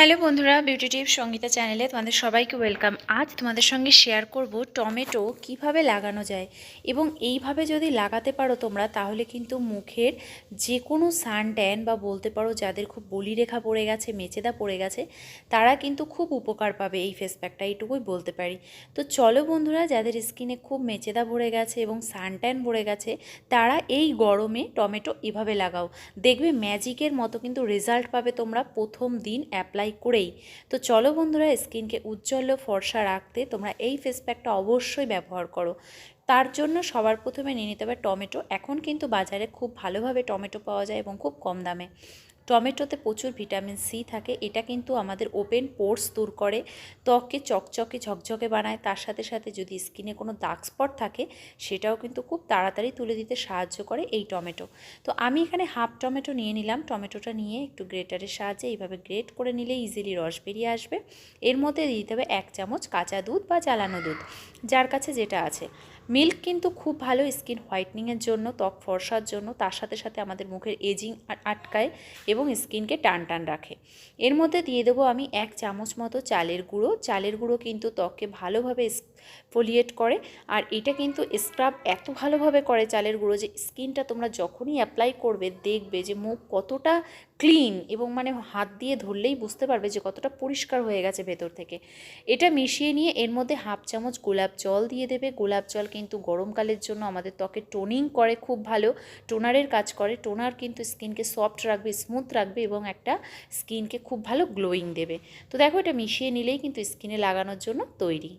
Hello বন্ধুরা beauty tips Sangeeta চ্যানেলে তোমাদের সবাইকে ওয়েলকাম। আজ তোমাদের সঙ্গে শেয়ার করব টমেটো কীভাবে লাগানো যায় এবং এইভাবে যদি লাগাতে পারো তোমরা, তাহলে কিন্তু মুখের যে কোনো সান ট্যান বা বলতে পারো যাদের খুব বলিরেখা পড়ে গেছে, মেচেদা পড়ে গেছে, তারা কিন্তু খুব উপকার পাবে এই ফেস প্যাকটা এইটুকুই বলতে পারি। তো চলো বন্ধুরা, যাদের স্কিনে খুব মেচেদা ভরে গেছে এবং সান ট্যান ভরে গেছে, তারা এই গরমে টমেটো এভাবে লাগাও। দেখবে ম্যাজিকের মতো কিন্তু রেজাল্ট পাবে তোমরা প্রথম দিন অ্যাপ্লাই করেই। তো চলো বন্ধুরা, স্কিনকে উজ্জ্বল ফর্সা রাখতে তোমরা এই ফেস প্যাকটা অবশ্যই ব্যবহার করো। তার জন্য সবার প্রথমে নিয়ে নিতে হবে টমেটো। এখন কিন্তু বাজারে খুব ভালোভাবে টমেটো পাওয়া যায় এবং খুব কম দামে। টমেটোতে প্রচুর ভিটামিন সি থাকে, এটা কিন্তু আমাদের ওপেন পোর্স দূর করে, ত্বককে চকচকে, ঝকঝকে বানায়, তার সাথে সাথে যদি স্কিনে কোনো দাগ স্পট থাকে, সেটাও কিন্তু খুব তাড়াতাড়ি তুলে দিতে সাহায্য করে এই টমেটো। তো আমি এখানে হাফ টমেটো নিয়ে নিলাম, টমেটোটা নিয়ে একটু গ্রেটারের সাহায্যে এইভাবে গ্রেট করে নিলে ইজিলি রস বেরিয়ে আসবে। এর মধ্যে দিতে হবে এক চামচ কাঁচা দুধ বা জ্বালানো দুধ, যার কাছে যেটা আছে। মিল্ক কিন্তু খুব ভালো স্কিন হোয়াইটনিংয়ের জন্য, ত্বক ফর্সার জন্য, তার সাথে সাথে আমাদের মুখের এজিং আটকায় এবং স্কিনকে টান টান রাখে। এর মধ্যে দিয়ে দেবো আমি এক চামচ মতো চালের গুঁড়ো। চালের গুঁড়ো কিন্তু ত্বককে ভালোভাবে ফোলিয়েট করে। আর এটা কিন্তু স্ক্রাব এত ভালোভাবে করে চালের গুঁড়ো যে স্কিনটা তোমরা যখনই অ্যাপ্লাই করবে দেখবে যে মুখ কতটা ক্লিন এবং মানে হাত দিয়ে ধরলেই বুঝতে পারবে যে কতটা পরিষ্কার হয়ে গেছে ভেতর থেকে। এটা মিশিয়ে নিয়ে এর মধ্যে হাফ চামচ গোলাপ জল দিয়ে দেবে। গোলাপ জল কিন্তু গরমকালের জন্য আমাদের ত্বকে টোনিং করে খুব ভালো। টোনারের কাজ করে। টোনার কিন্তু স্কিনকে সফট রাখবে, স্মুথ রাখবে এবং একটা স্কিনকে খুব ভালো গ্লোয়িং দেবে। তো দেখো এটা মিশিয়ে নিলেই কিন্তু স্কিনে লাগানোর জন্য তৈরি।